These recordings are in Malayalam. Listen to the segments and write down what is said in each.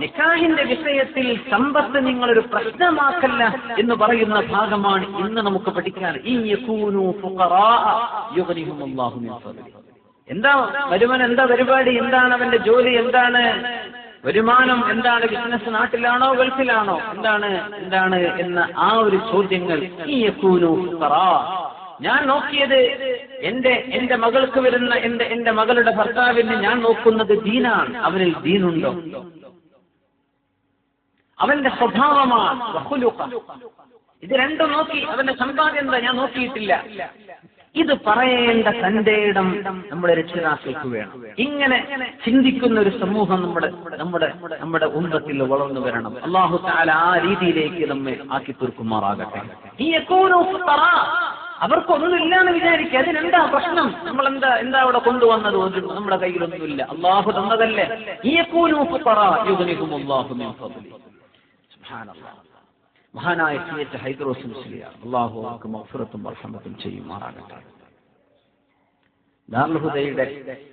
നിക്കാഹിന്റെ വിഷയത്തിൽ സമ്പത്ത് നിങ്ങളൊരു പ്രശ്നമാക്കല്ല എന്ന് പറയുന്ന ഭാഗമാണ് ഇന്ന് നമുക്ക് പഠിക്കാൻ. ഈ. എന്താ വരുമാനം എന്താ പരിപാടി? എന്താണ് അവന്റെ ജോലി? എന്താണ് വരുമാനം? എന്താണ് ബിസിനസ് നാട്ടിലാണോ? ഗൾഫിലാണോ? എന്താണ്? എന്താണ് എന്ന ആ ഒരു ചോദ്യങ്ങൾ ഈ യക്കൂനു. ഞാൻ നോക്കിയത് എന്റെ എന്റെ മകൾക്ക് വരുന്ന എന്റെ എന്റെ മകളുടെ ഭർത്താവിന് ഞാൻ നോക്കുന്നത് ദീനാണ്. അവനിൽ ദീനുണ്ടോ? അവന്റെ സ്വഭാവമാണ്. ഇത് രണ്ടും നോക്കി അവന്റെ സമ്പാദ്യം എന്താ? ഞാൻ നോക്കിയിട്ടില്ല. ഇത് പറയേണ്ട തന്റെ ഇടം നമ്മുടെ രക്ഷിതാക്കൾക്ക് വേണം. ഇങ്ങനെ ചിന്തിക്കുന്ന ഒരു സമൂഹം നമ്മുടെ നമ്മുടെ നമ്മുടെ ഉന്നത്തിൽ വളർന്നു വരണം. അള്ളാഹു താല ആ രീതിയിലേക്ക് നമ്മെ ആക്കി തീർക്കുമാറാകട്ടെ. ഈ. അവർക്കൊന്നുമില്ല എന്ന് വിചാരിക്കുക. അതിനെന്താ പ്രശ്നം? നമ്മൾ എന്താ എന്താ അവിടെ കൊണ്ടുവന്നത്? നമ്മുടെ കയ്യിലൊന്നുമില്ല. അള്ളാഹു തന്നതല്ലേ. ഈ യകൂനു ഫുഖറാ അള്ളാഹു മിൻ മഹാനായ സി എച്ച് ഹൈദ്രോസ് മുസ്ലിയാർ അള്ളാഹു അവർക്ക് മഫുറത്തും വർഷമത്തും ചെയ്യുമാറാകട്ടെ. ദാർൽഹുദയുടെ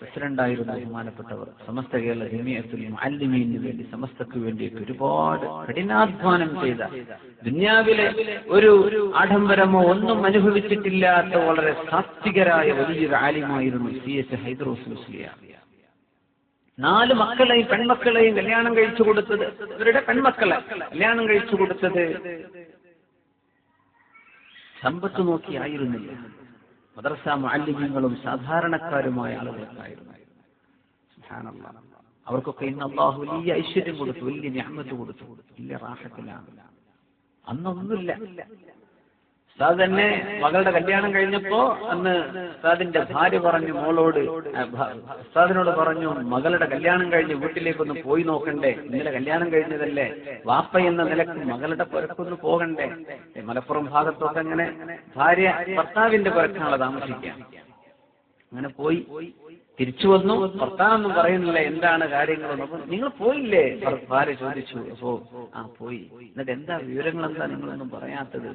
പ്രസിഡന്റായിരുന്ന ബഹുമാനപ്പെട്ടവർ. സമസ്ത കേരള ജമിയത്തിലും അല്ലിമീനു വേണ്ടി സമസ്തക്ക് വേണ്ടിയിട്ട് ഒരുപാട് കഠിനാധ്വാനം ചെയ്ത ദുന്യാവിലെ ഒരു ആഡംബരമോ ഒന്നും അനുഭവിച്ചിട്ടില്ലാത്ത വളരെ സാത്വികരായ വലിയൊരു ആലിമായിരുന്നു സി എച്ച് ഹൈദ്രോസ് മുസ്ലിയാർ നാല് മക്കളെയും പെൺമക്കളെയും കല്യാണം കഴിച്ചു കൊടുത്തത്. ഇവരുടെ പെൺമക്കളെ കല്യാണം കഴിച്ചു കൊടുത്തത്. സമ്പത്ത് നോക്കി ആയിരുന്നില്ല. മദ്രസ മാലിന്യങ്ങളും സാധാരണക്കാരുമായ ആളുകൾക്കായിരുന്നു. അവർക്കൊക്കെ ഇന്ന് അള്ളാഹു വലിയ ഐശ്വര്യം കൊടുത്തു വലിയ ഞാമത്ത് കൊടുത്തു വലിയ റാഹത്തിലാണ്. അന്നൊന്നുമില്ല. ഉസ്താദ് തന്നെ മകളുടെ കല്യാണം കഴിഞ്ഞപ്പോ അന്ന് ഉസ്താദിന്റെ ഭാര്യ പറഞ്ഞു മോളോട് ഉസ്താദിനോട് പറഞ്ഞു മകളുടെ കല്യാണം കഴിഞ്ഞ് വീട്ടിലേക്കൊന്ന് പോയി നോക്കണ്ടേ ഇന്നലെ കല്യാണം കഴിഞ്ഞതല്ലേ വാപ്പ എന്ന നിലയ്ക്ക് മകളുടെ പുരക്കൊന്ന് പോകണ്ടേ. മലപ്പുറം ഭാഗത്തൊക്കെ അങ്ങനെ ഭാര്യ ഭർത്താവിന്റെ പുരക്കാണല്ലോ താമസിക്കുക. അങ്ങനെ പോയി. തിരിച്ചു വന്നു. ഭർത്താവെന്നും പറയുന്നില്ല എന്താണ് അപ്പൊ നിങ്ങൾ പോയില്ലേ? ഭാര്യ ചോദിച്ചു. അപ്പോ ആ പോയി. എന്നിട്ട് എന്താ വിവരങ്ങൾ എന്താ നിങ്ങളൊന്നും പറയാത്തത്?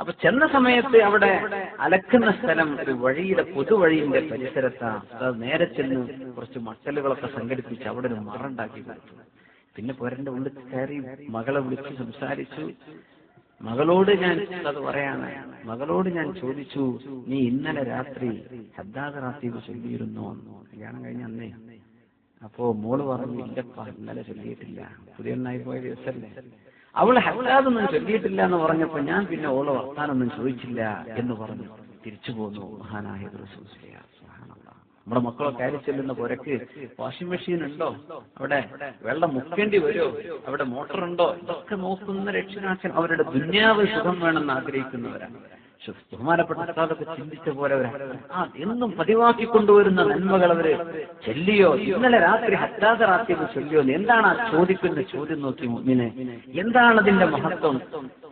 അപ്പൊ ചെന്ന സമയത്ത് അവിടെ അലക്കുന്ന സ്ഥലം ഒരു വഴിയുടെ പൊതുവഴിയുടെ പരിസരത്താണ്. നേരെ ചെന്ന് കുറച്ച് മട്ടലുകളൊക്കെ സംഘടിപ്പിച്ച് അവിടെ ഒരു മറുണ്ടാക്കി കൊടുത്തു. പിന്നെ പുരന്റെ ഉള്ളിൽ കയറി മകളെ വിളിച്ച് സംസാരിച്ചു. മകളോട് ഞാൻ അത് പറയാണ്. മകളോട് ഞാൻ ചോദിച്ചു നീ ഇന്നലെ രാത്രി ഹദ്ദാദ് റാത്തീബ് ചൊല്ലിയിരുന്നോ? കല്യാണം കഴിഞ്ഞ അന്നേ. അപ്പോ മോൾ പറഞ്ഞു ഇല്ലപ്പാ ഇന്നലെ ചൊല്ലിയിട്ടില്ല. പുതിയ ഒന്നായി പോയ ദിവസമല്ലേ അവൾ ഹദ്ദാദൊന്നും ചൊല്ലിയിട്ടില്ല എന്ന് പറഞ്ഞപ്പോ ഞാൻ പിന്നെ ഓൾ വർത്താനൊന്നും ചോദിച്ചില്ല എന്ന് പറഞ്ഞു. തിരിച്ചു പോന്നു മഹാനായ. നമ്മുടെ മക്കളൊക്കെ കയറി ചെല്ലുന്ന പുരക്ക് വാഷിംഗ് മെഷീൻ ഉണ്ടോ? അവിടെ വെള്ളം മുക്കേണ്ടി വരുമോ അവിടെ മോട്ടർ ഉണ്ടോ ഇതൊക്കെ നോക്കുന്ന രക്ഷിതാക്കൾ അവരുടെ ദുന്യാവ് സുഖം വേണമെന്ന് ആഗ്രഹിക്കുന്നവരാണ്. ബഹുമാനപ്പെട്ട ഉസ്താദൊക്കെ ചിന്തിച്ച പോലെ ആ എന്നും പതിവാക്കി കൊണ്ടുവരുന്ന നന്മകൾ അവർ ചൊല്ലിയോ ഇന്നലെ രാത്രി രാത്രി ചൊല്ലിയോ എന്താണ് ആ ചോദിക്കുന്ന ചോദ്യം നോക്കി മുന്നിനെ എന്താണ് അതിന്റെ മഹത്വം?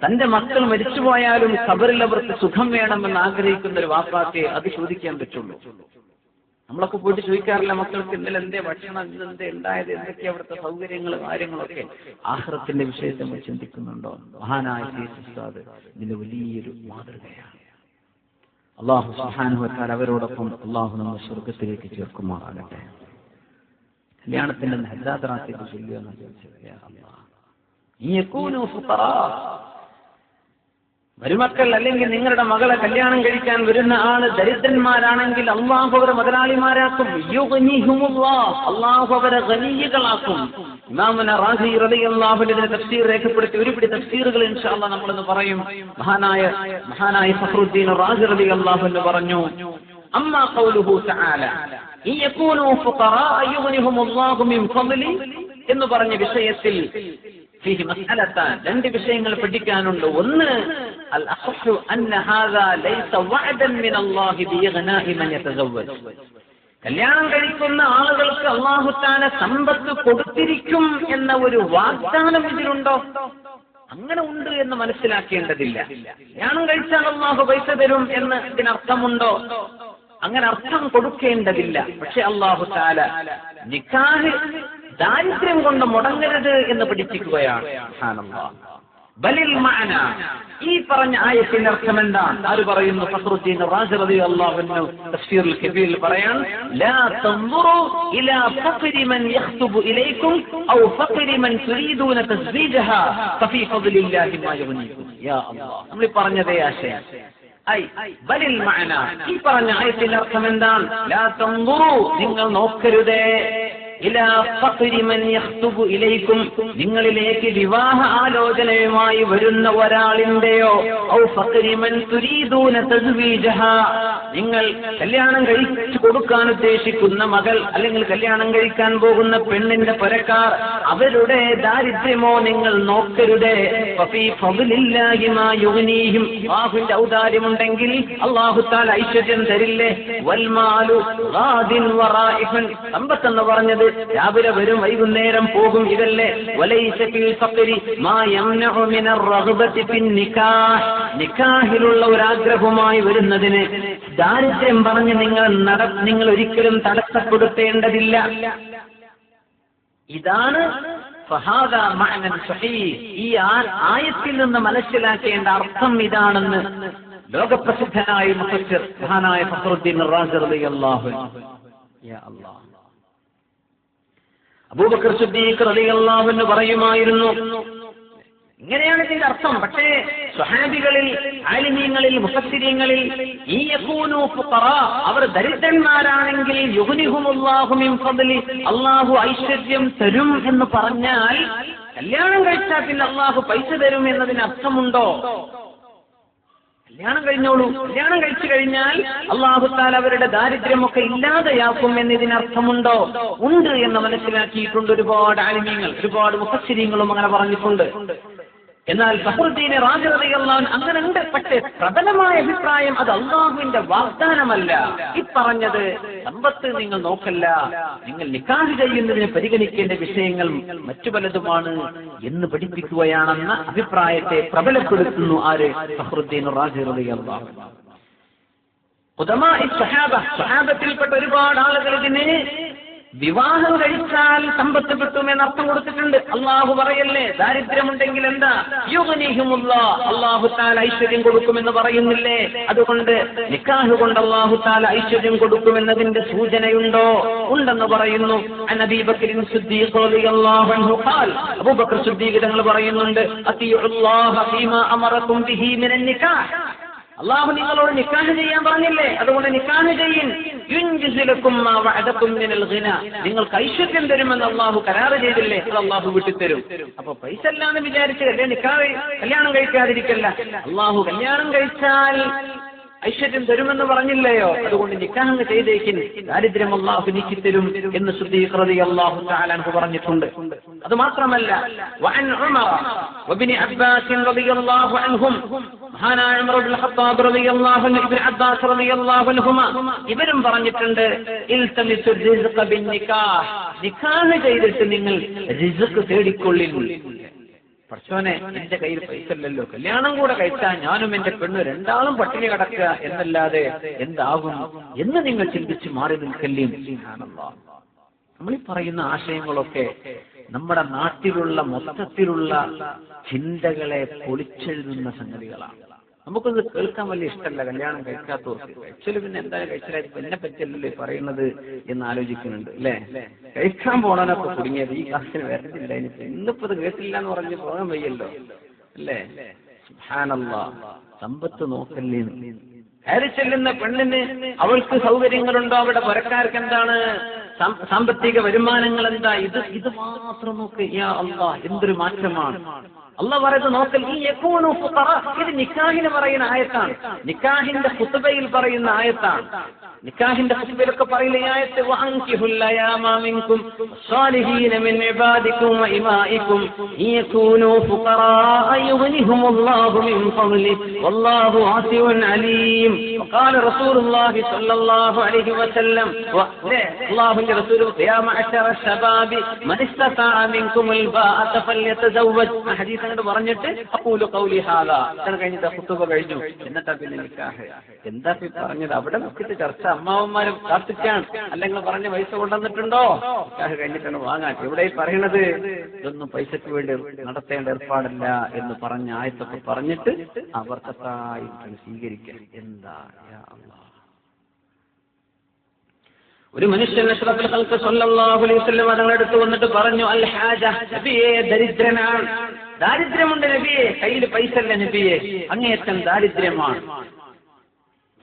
തന്റെ മക്കൾ മരിച്ചുപോയാലും കബറിൽ അവർക്ക് സുഖം വേണമെന്ന് ആഗ്രഹിക്കുന്ന ഒരു വാപ്പാക്കെ അത് ചോദിക്കാൻ പറ്റുള്ളൂ. നമ്മളൊക്കെ പോയിട്ട് ചോദിക്കാറില്ല മക്കൾക്ക് ഇന്നലെ എന്തേ ഭക്ഷണം ഇന്നെന്തേ ഉണ്ടായത് എന്തൊക്കെയാ അവിടുത്തെ സൗകര്യങ്ങൾ കാര്യങ്ങളൊക്കെ? ആഹ്റത്തിന്റെ വിഷയത്തെ നമ്മൾ ചിന്തിക്കുന്നുണ്ടോ? മഹാനായ ഉസ്താദ് ഇതിന്റെ വലിയൊരു മാതൃകയാണ്. അള്ളാഹു സുഹാനുവത്താൽ അവരോടൊപ്പം അള്ളാഹു നമ്മൾ സ്വർഗത്തിലേക്ക് ചേർക്കുമാറാകട്ടെ. കല്യാണത്തിന്റെ ഹദ്ദാത്രാത്തേക്ക് ചൊല്ലുക എന്ന് ചോദിച്ചത് യാ അല്ലാഹ്. ഈ യകൂനു ഫുഖറാ. മരുമക്കൾ അല്ലെങ്കിൽ നിങ്ങളുടെ മകളെ കല്യാണം കഴിക്കാൻ വരുന്ന ആൾ ദരിദ്രന്മാരാണെങ്കിൽ അള്ളാഹു മുതലാളിമാരാക്കും. അള്ളാഹു റളിയല്ലാഹു തഫ്സീർ രേഖപ്പെടുത്തി ഒരുപിടി തഫ്സീറുകൾ ഇൻഷാല്ലാ നമ്മളെന്ന് പറയും. മഹാനായ മഹാനായ ഫഖറുദ്ദീൻ റാസി റളിയല്ലാഹു എന്ന് പറഞ്ഞു അമ്മാ ഖൗലുഹു തആല ഇൻ യകൂനു ഫുഖറാ യുഗ്നിഹുമുല്ലാഹു മിൻ ഫദ്ലി എന്ന് പറഞ്ഞ വിഷയത്തിൽ രണ്ട് വിഷയങ്ങൾ പഠിക്കാനുണ്ട്. ഒന്ന് അൽ ഹാദാ ലൈസ മിൻ കല്യാണം കഴിക്കുന്ന ആളുകൾക്ക് അള്ളാഹുത്താന സമ്പത്ത് കൊടുത്തിരിക്കും എന്ന ഒരു വാഗ്ദാനം ഇതിലുണ്ടോ? അങ്ങനെ ഉണ്ട് എന്ന് മനസ്സിലാക്കേണ്ടതില്ല. കല്യാണം കഴിച്ചാൽ അള്ളാഹു പൈസ തരും എന്ന് ഇതിനർത്ഥമുണ്ടോ? അങ്ങനെ അർത്ഥം കൊടുക്കേണ്ടതില്ല. പക്ഷെ അള്ളാഹു താല നിക്കാഹ് ദാരിദ്ര്യം കൊണ്ട് മുടങ്ങരുത് എന്ന് പഠിപ്പിക്കുകയാണ്. ബലിൽ മഅന. ഈ പറഞ്ഞ ആയത്തിന്റെ അർത്ഥം എന്താണ് ആര് പറയുന്നു? ഫഖറുദ്ദീൻ റാസി റളിയല്ലാഹു അൻഹു തഫ്സീറുൽ കബീറിൽ പറയാൻ ലാ തൻദുറു ഇലാ ഫഖരി മൻ യഖ്തുബു ഇലൈക്കും ഔ ഫഖരി മൻ തുരീദൂന തസ്ബീജഹാ ഫഫീ ഫദ്ലില്ലാഹി മാ യുഗ്നീകും. യാ അല്ലാഹ്. നമ്മൾ പറഞ്ഞതേ ആശയം. ബലിൽ മഅന. ഈ പറഞ്ഞ ആയത്തിന്റെ അർത്ഥം എന്താണ്? ലാ തൻദുറു നിങ്ങൾ നോക്കരുതേ. നിങ്ങളിലേക്ക് വിവാഹ ആലോചനയുമായി വരുന്ന ഒരാളിന്റെയോ ഔ ഫഖരി മൻ തുരീദൂന തസ്വീജഹ നിങ്ങൾ കല്യാണം കഴിച്ചു കൊടുക്കാൻ ഉദ്ദേശിക്കുന്ന മകൾ അല്ലെങ്കിൽ കല്യാണം കഴിക്കാൻ പോകുന്ന പെണ്ണിന്റെ പരക്കാർ അവരുടെ ദാരിദ്ര്യമോ നിങ്ങൾ യുഗ്നീഹിം. അല്ലാഹുവിന്റെ ഔദാര്യമുണ്ടെങ്കിൽ തആല ഐശ്വര്യം തരില്ലേ? വൽമാലു സമ്പത്ത് എന്ന് പറഞ്ഞത് രാവിലെ വരും വൈകുന്നേരം പോകും ഇതല്ലേ? നിക്കാഹിലുള്ള ഒരു ആഗ്രഹവുമായി വരുന്നതിന് ദാരിദ്ര്യം പറഞ്ഞ് നിങ്ങൾ നട നിങ്ങൾ ഒരിക്കലും തടസ്സപ്പെടുത്തേണ്ടതില്ല. ഇതാണ്. ഈ ആയത്തിൽ നിന്ന് മനസ്സിലാക്കേണ്ട അർത്ഥം ഇതാണെന്ന് ലോകപ്രസിദ്ധനായ മുഫസ്സിർ മഹാനായ ഫസറുദ്ദീൻ റാസി അള്ളാഹു അബൂബക്കർ സിദ്ദീഖ് പറയുമായിരുന്നു. ഇങ്ങനെയാണ് ഇതിന്റെ അർത്ഥം. പക്ഷേ സ്വഹാബികളിൽ ആലിമീങ്ങളിൽ മുഫസ്സിരീങ്ങളിൽ ഈ യകൂനു അവർ ദരിദ്രന്മാരാണെങ്കിൽ അള്ളാഹു ഐശ്വര്യം തരും എന്ന് പറഞ്ഞാൽ കല്യാണം കഴിച്ചാൽ പിന്നെ അള്ളാഹു പൈസ തരും എന്നതിന് അർത്ഥമുണ്ടോ? കല്യാണം കഴിഞ്ഞോളൂ. കല്യാണം കഴിച്ചു കഴിഞ്ഞാൽ അള്ളാഹുത്താൽ അവരുടെ ദാരിദ്ര്യമൊക്കെ ഇല്ലാതെയാക്കും എന്നതിനർത്ഥമുണ്ടോ? ഉണ്ട് എന്ന് മനസ്സിലാക്കിയിട്ടുണ്ട് ഒരുപാട് ആലിമ്യങ്ങൾ ഒരുപാട് മുഖശ്ചര്യങ്ങളും അങ്ങനെ പറഞ്ഞിട്ടുണ്ട്. എന്നാൽ ഫഹറുദ്ദീനെ റാജറിയുള്ളവൻ അങ്ങനെ ഉണ്ട് പക്ഷേ പ്രബലമായ അഭിപ്രായം അത് അള്ളാഹുവിന്റെ വാഗ്ദാനമല്ല. ഈ പറഞ്ഞത് സമ്പത്ത് നിങ്ങൾ നോക്കല്ല. നിങ്ങൾ നിക്കാഹ് ചെയ്യുന്നതിന് പരിഗണിക്കേണ്ട വിഷയങ്ങൾ മറ്റു പലതുമാണ് എന്ന് പഠിപ്പിക്കുകയാണെന്ന അഭിപ്രായത്തെ പ്രബലപ്പെടുത്തുന്നു ആര്? ഫഹറുദ്ദീൻ റാജറിയുള്ള സഹാബ സഹാബത്തിൽപ്പെട്ട ഒരുപാട് ആളുകൾ ഇതിന് വിവാഹം കഴിച്ചാൽ സമ്പത്ത് കിട്ടും എന്ന് അർത്ഥം കൊടുത്തിട്ടുണ്ട്. അള്ളാഹു പറയല്ലേ ദാരിദ്ര്യമുണ്ടെങ്കിൽ എന്താ? യുവനീഹുമുള്ള അള്ളാഹു താൽ ഐശ്വര്യം കൊടുക്കുമെന്ന് പറയുന്നില്ലേ? അതുകൊണ്ട് നിക്കാഹ് കൊണ്ട് അള്ളാഹു താൽ ഐശ്വര്യം കൊടുക്കുമെന്നതിന്റെ സൂചനയുണ്ടോ? ഉണ്ടെന്ന് പറയുന്നു. അബൂബക്കർ തങ്ങൾ പറയുന്നുണ്ട് അള്ളാഹു നിങ്ങളോട് നിക്കാഹ് ചെയ്യാൻ പറഞ്ഞില്ലേ? അതുകൊണ്ട് നിക്കാഹ് ചെയ്യും. നിങ്ങൾക്ക് ഐശ്വര്യം തരുമെന്ന് അള്ളാഹു കരാറ് ചെയ്തില്ലേ? അത് അള്ളാഹു വിട്ടിത്തരും. അപ്പൊ പൈസ അല്ലാന്ന് വിചാരിച്ച് നിക്കാഹ് കല്യാണം കഴിക്കാതിരിക്കല്ല. അള്ളാഹു കല്യാണം കഴിച്ചാൽ ഐശ്വര്യം തരുമെന്ന് പറഞ്ഞില്ലയോ? അതുകൊണ്ട് നിക്കാഹ് ചെയ്തേക്കിൻ. ദാരിദ്ര്യം അള്ളാഹു നീക്കി തരും എന്ന് സുദ്ദീഖ്റതി അള്ളാഹു താലാൻഹു പറഞ്ഞിട്ടുണ്ട്. അത് മാത്രമല്ല ഇവരും പറഞ്ഞിട്ടുണ്ട് നിക്കാഹ്. ചെയ്തിട്ട് നിങ്ങൾ തേടിക്കൊള്ളിൽ പഠിച്ചോനെ എന്റെ കയ്യിൽ പൈസ ഇല്ലല്ലോ. കല്യാണം കൂടെ കഴിച്ചാൽ ഞാനും എന്റെ പെണ്ണ് രണ്ടാളും പട്ടിണി കിടക്കുക എന്നല്ലാതെ എന്താകും എന്ന് നിങ്ങൾ ചിന്തിച്ച് മാറി നിൽക്കല്ലേ? നമ്മൾ ഈ പറയുന്ന ആശയങ്ങളൊക്കെ നമ്മുടെ നാട്ടിലുള്ള മൊത്തത്തിലുള്ള ചിന്തകളെ പൊളിച്ചെഴുതുന്ന സംഗതികളാണ്. നമുക്കത് കേൾക്കാൻ വലിയ ഇഷ്ടമല്ല. കല്യാണം കഴിക്കാത്തവർക്ക്. ആക്ച്വലി പിന്നെ എന്തായാലും കഴിച്ചാലും എന്നെ പറ്റിയല്ലേ പറയുന്നത് എന്ന് ആലോചിക്കുന്നുണ്ട്. അല്ലേ? കഴിക്കാൻ പോണവനൊക്കെ കുടുങ്ങിയത് ഈ ക്ലാസ്സിന് വരത്തില്ല. ഇനിയിപ്പോ ഇന്നിപ്പോ ഇത് കേട്ടില്ല എന്ന് പറഞ്ഞ് പോകാൻ വയ്യല്ലോ. അല്ലേ? സുഹാനല്ല സമ്പത്ത് നോക്കല്ലേ കയറി ചെല്ലുന്ന പെണ്ണിന് അവൾക്ക് സൗകര്യങ്ങളുണ്ടോ? അവിടെ പുരക്കാർക്ക് എന്താണ്? സാമ്പത്തിക വരുമാനങ്ങൾ എന്താ? ഇത് ഇത് മാത്രം നോക്ക്. യാ അല്ലാ എന്തൊരു മാറ്റമാണ്. അല്ല പറയുന്നത് നോക്കൽ ഈ യകൂനു ഫുഖറ ഇത് നിക്കാഹിന് പറയുന്ന ആയത്താണ് നിക്കാഹിന്റെ ഖുത്ബയിൽ പറയുന്ന ആയത്താണ് നിക്കാഹിന്റെ ഖുത്ബയിലൊക്കെ പറയുന്ന ഈ ആയത്ത് വഅൻകിഹുൽ അയാമ മിൻകും الصالحين من عبادكم وإمائكم إن يكونوا فقراء يغنهم الله من فضله والله واسع عليم وقال رسول الله صلى الله عليه وسلم و- الله رسول يا معشر الشباب من استطاع منكم الباءة فليتزوج حديث അങ്ങോട്ട് പറഞ്ഞിട്ട് അപ്പൂലു കൗലി ഹാല അത് കഴിഞ്ഞിട്ട് കുത്തുക കഴിഞ്ഞു. എന്നിട്ടാ പിന്നെ നിക്കാഹ്. എന്താ പി പറഞ്ഞത്? അവിടെ നോക്കിയിട്ട് ചർച്ച അമ്മാവന്മാരും കാത്തിക്കാണ് അല്ലെങ്കിൽ പറഞ്ഞ പൈസ കൊണ്ടുവന്നിട്ടുണ്ടോ? നിക്കാഹ് കഴിഞ്ഞിട്ടാണ് വാങ്ങാൻ. ഇവിടെ പറയണത്? ഇതൊന്നും പൈസക്ക് വേണ്ടി നടത്തേണ്ട ഏർപ്പാടല്ല എന്ന് പറഞ്ഞ ആയത്തൊക്കെ പറഞ്ഞിട്ട് അവർക്കത്തായി സ്വീകരിക്കാൻ എന്താ ഒരു മനുഷ്യൻ അടുത്ത് വന്നിട്ട് പറഞ്ഞു ദരിദ്രനാണ്. ദാരിദ്ര്യമുണ്ട് നബിയെ കയ്യിൽ പൈസ അല്ല നബിയെ അങ്ങേയറ്റം ദാരിദ്ര്യമാണ്.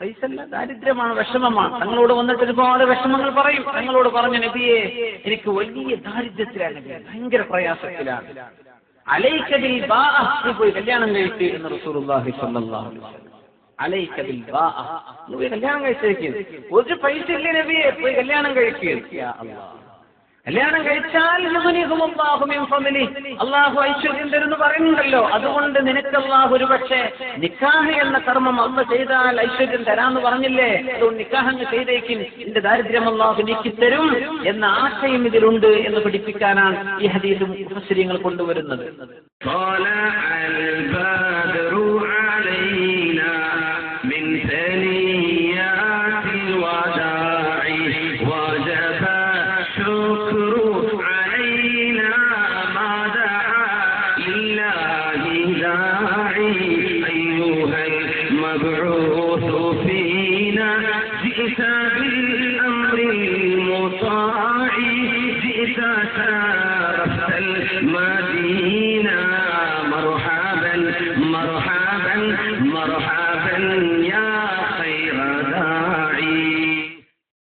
പൈസ അല്ല ദാരിദ്ര്യമാണ് വിഷമമാണ്. തങ്ങളോട് വന്നിട്ട് ഒരുപാട് വിഷമങ്ങൾ പറയും. തങ്ങളോട് പറഞ്ഞു നബിയെ എനിക്ക് വലിയ ദാരിദ്ര്യത്തിലാണ് നബിയെ ഭയങ്കര പ്രയാസത്തിലാണ്. അലൈക്കതിൽ പോയി കല്യാണം കഴിച്ചിരുന്നു അലൈഹി വസല്ലം അലൈക ബിൽ ബാഅ. നീ പോയി കല്യാണം കഴിച്ചേക്ക് ഒരു പൈസ ഇല്ലേ നബിയെ പോയി കല്യാണം കഴിക്കുക കല്യാണം കഴിച്ചാൽ. അള്ളാഹു ഐശ്വര്യം തരുന്നു പറയുന്നുണ്ടല്ലോ. അതുകൊണ്ട് നിനക്ക് അള്ളാഹു ഒരു പക്ഷേ നിക്കാഹ് എന്ന കർമ്മം അമ്മ ചെയ്താൽ ഐശ്വര്യം തരാന്ന് പറഞ്ഞില്ലേ? അതുകൊണ്ട് നിക്കാഹങ്ങ് ചെയ്തേക്കും. എന്റെ ദാരിദ്ര്യം അള്ളാഹു നീക്കി തരും എന്ന ആശയം ഇതിലുണ്ട് എന്ന് പഠിപ്പിക്കാനാണ് ഈ ഹദീസും മുഫസ്സിരിങ്ങൾ കൊണ്ടുവരുന്നത്. أيها المبعوث